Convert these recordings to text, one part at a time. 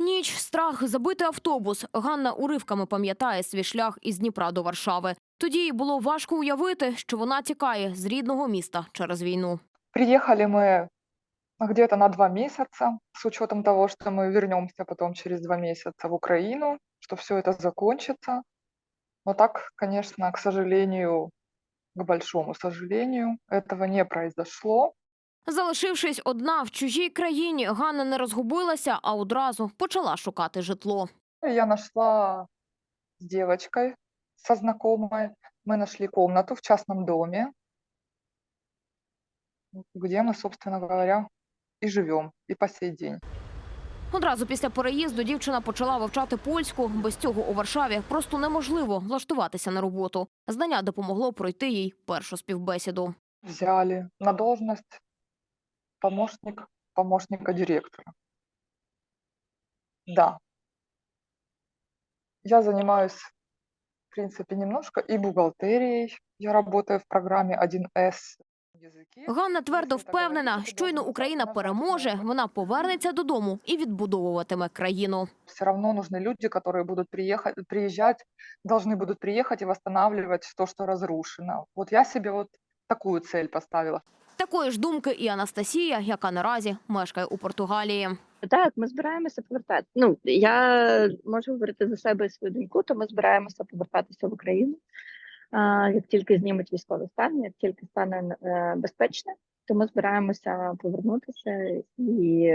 Ніч, страх, забитий автобус. Ганна уривками пам'ятає свій шлях із Дніпра до Варшави. Тоді їй було важко уявити, що вона тікає з рідного міста через війну. Приехали мы где-то на два месяца, с учетом того, что мы вернемся потом через два месяца в Украину, что все это закончится. Но так, конечно, к сожалению, к большому сожалению, этого не произошло. Залишившись одна в чужій країні, Ганна не розгубилася, а одразу почала шукати житло. Я нашла с девочкой, со знакомой, мы нашли комнату в частном доме, где мы, собственно говоря, и живем, и по сей день. Одразу після переїзду дівчина почала вивчати польську. Без цього у Варшаві просто неможливо влаштуватися на роботу. Знання допомогло пройти їй першу співбесіду. взяли на должность помощник помощника директора. Да. Я занимаюсь, в принципе, немножко и бухгалтерией. Я работаю в программе 1С языки. Ганна твердо Если это впевнена, говорить, то щойно должен быть Україна однозначно переможе, много. вона повернеться додому і відбудовуватиме країну. Все равно нужны люди, которые будут приехать, приезжать, должны будут приехать и восстанавливать то, что разрушено. Вот я себе вот такую цель поставила. Такої ж думки і Анастасія, яка наразі мешкає у Португалії. Так, ми збираємося повертати. Ну я можу говорити за себе і свою доньку, то ми збираємося повертатися в Україну. Як тільки знімуть військовий стан, як тільки стане е, безпечне, то ми збираємося повернутися і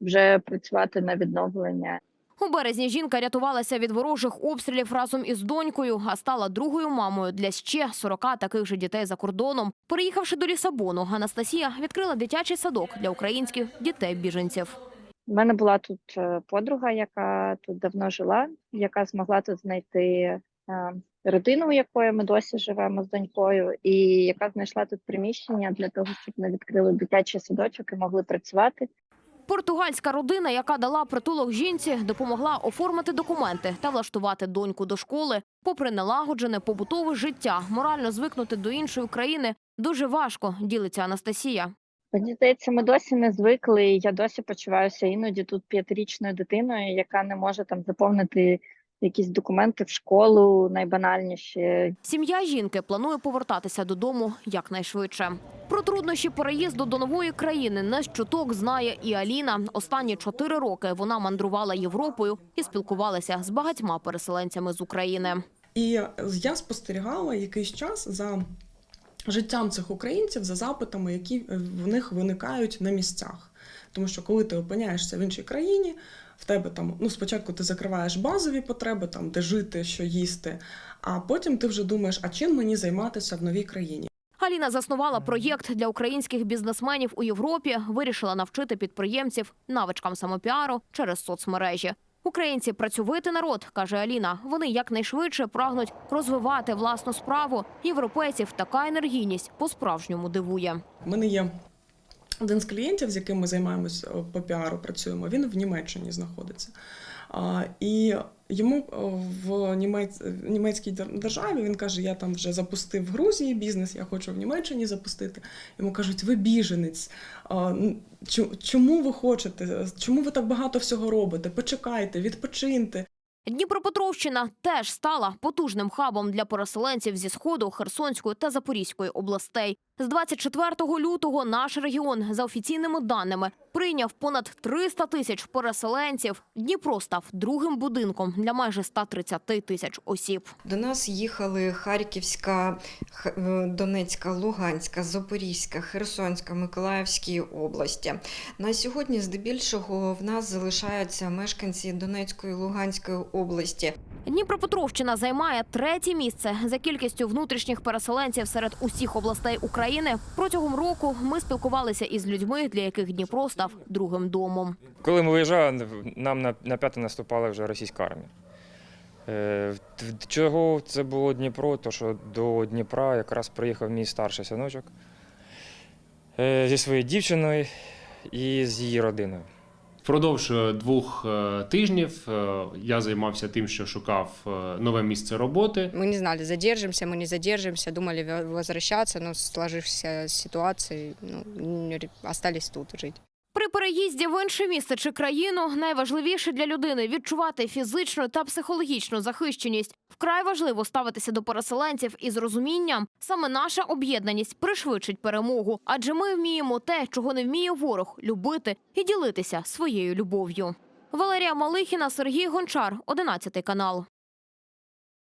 вже працювати на відновлення У березні жінка рятувалася від ворожих обстрілів разом із донькою, а стала другою мамою для ще 40 таких же дітей за кордоном. Переїхавши до Лісабону, Анастасія відкрила дитячий садок для українських дітей-біженців. У мене була тут е, подруга, яка тут давно жила, яка змогла тут знайти е, родину, у якої ми досі живемо з донькою, і яка знайшла тут приміщення для того, щоб ми відкрили дитячий садочок і могли працювати. Португальська родина, яка дала притулок жінці, допомогла оформити документи та влаштувати доньку до школи. Попри налагоджене побутове життя, морально звикнути до іншої країни дуже важко, ділиться Анастасія. Мені здається, ми досі не звикли. Я досі почуваюся іноді тут п'ятирічною дитиною, яка не може там заповнити якісь документи в школу найбанальніші. Сім'я жінки планує повертатися додому якнайшвидше. Про труднощі переїзду до нової країни не з чуток знає і Аліна. Останні чотири роки вона мандрувала Європою і спілкувалася з багатьма переселенцями з України. І я спостерігала якийсь час за життям цих українців, за запитами, які в них виникають на місцях. Тому що коли ти опиняєшся в іншій країні, в тебе там ну спочатку ти закриваєш базові потреби, там де жити, що їсти, а потім ти вже думаєш, а чим мені займатися в новій країні. Аліна заснувала проєкт для українських бізнесменів у Європі. Вирішила навчити підприємців навичкам самопіару через соцмережі. Українці працьовитий народ, каже Аліна. Вони якнайшвидше прагнуть розвивати власну справу. Європейців така енергійність по-справжньому дивує. У мене є один з клієнтів, з яким ми займаємось е, по піару, працюємо. Він в Німеччині знаходиться. І йому е, в німець, в німецькій дер- державі він каже: Я там вже запустив в Грузії бізнес, я хочу в Німеччині запустити. Йому кажуть, ви біженець. Чому ви хочете? Чому ви так багато всього робите? Почекайте, відпочиньте. Дніпропетровщина теж стала потужним хабом для переселенців зі сходу Херсонської та Запорізької областей. З 24 лютого наш регіон, за офіційними даними, прийняв понад 300 тисяч переселенців. Дніпро став другим будинком для майже 130 тисяч осіб. До нас їхали Харківська, е, Донецька, Луганська, Запорізька, Херсонська, Миколаївські області. На сьогодні, здебільшого, в нас залишаються мешканці Донецької Луганської області. Дніпропетровщина займає третє місце за кількістю внутрішніх переселенців серед усіх областей України. Протягом року ми спілкувалися із людьми, для яких Дніпро став другим домом. Коли ми виїжджали, нам на, на п'яте наступала вже російська армія. Е, чого це було Дніпро? То що до Дніпра якраз приїхав мій старший синочок е, зі своєю дівчиною і з її родиною. Впродовж е, двох е, тижнів е, я займався тим, що шукав нове місце роботи. Ми не знали, задержимося, ми не задержимося, думали ве- але сложився ситуація, ну, остались тут жить. При переїзді в інше місце чи країну найважливіше для людини відчувати фізичну та психологічну захищеність. Вкрай важливо ставитися до переселенців із розумінням. Саме наша об'єднаність пришвидшить перемогу, адже ми вміємо те, чого не вміє ворог любити і ділитися своєю любов'ю. Валерія Малихіна, Сергій Гончар, 11 канал.